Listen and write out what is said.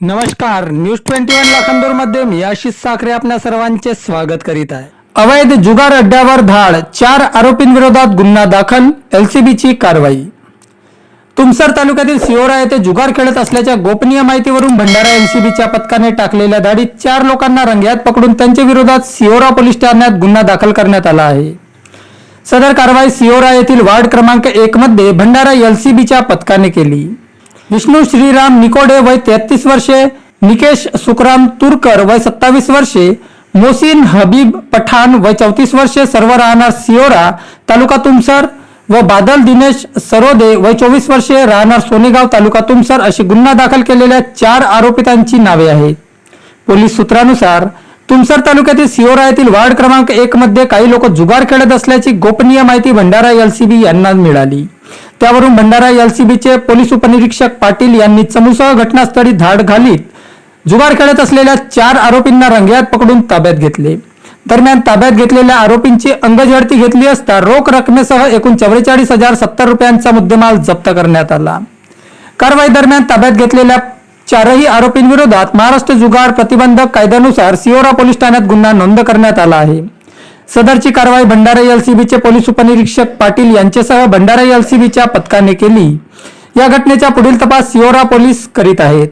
नमस्कार news twenty one लाखांदूरमध्ये मी आशिष साखरे आपल्या सर्वांचे स्वागत करीत आहे. अवैध जुगार अड्ड्यावर धाड चार आरोपींविरोधात गुन्हा दाखल एलसीबीची कारवाई. तुमसर तालुक्यातील सिओरा येथे जुगार खेळत असल्याच्या गोपनीय माहितीवरून भंडारा एलसीबीच्या पथकाने टाकलेल्या धाडीत चार लोकांना रंग्यात पकडून त्यांच्या विरोधात सिओरा पोलीस ठाण्यात गुन्हा दाखल करण्यात आला आहे. सदर कारवाई सिओरा येथील वार्ड क्रमांक एक मध्ये भंडारा एलसीबीच्या पथकाने केली. विष्णू श्रीराम निकोडे वय तेहतीस वर्षे निकेश सुखराम तुरकर वय सत्तावीस वर्षे मोसिन हबीब पठाण वय चौतीस वर्षे सर्व राहणार सिओरा तालुका तुमसर व बादल दिनेश सरोदे वय चोवीस वर्षे राहणार सोनेगाव तालुका तुमसर अशी गुन्हा दाखल केलेल्या चार आरोपितांची नावे आहेत. पोलीस सूत्रानुसार तुमसर तालुक्यातील सिओरा येथील वार्ड क्रमांक एक मध्ये काही लोक जुगार खेळत असल्याची गोपनीय माहिती भंडारा एलसीबी यांना मिळाली. त्यावरून भंडारा एलसीबीचे पोलीस उपनिरीक्षक पाटील यांनी चमूसह घटनास्थळी धाड घालीत. जुगार खेळत असलेल्या चार आरोपींना रंगेहात पकडून ताब्यात घेतले. दरम्यान ताब्यात घेतलेल्या आरोपींची अंगझडती घेतली असता रोख रकमेसह एकूण चव्वेचाळीस हजार सत्तर रुपयांचा मुद्देमाल जप्त करण्यात आला. कारवाई दरम्यान ताब्यात घेतलेल्या चारही आरोपींविरोधात महाराष्ट्र जुगार प्रतिबंधक कायद्यानुसार सिओरा पोलीस ठाण्यात गुन्हा नोंद करण्यात आला आहे. सदरची कारवाई भंडारा एलसीबीचे पोलीस उपनिरीक्षक पाटील यांच्यासह भंडारा एलसीबीच्या पथकाने केली. या घटनेचा पुढील तपास सिओरा पोलीस करीत आहेत.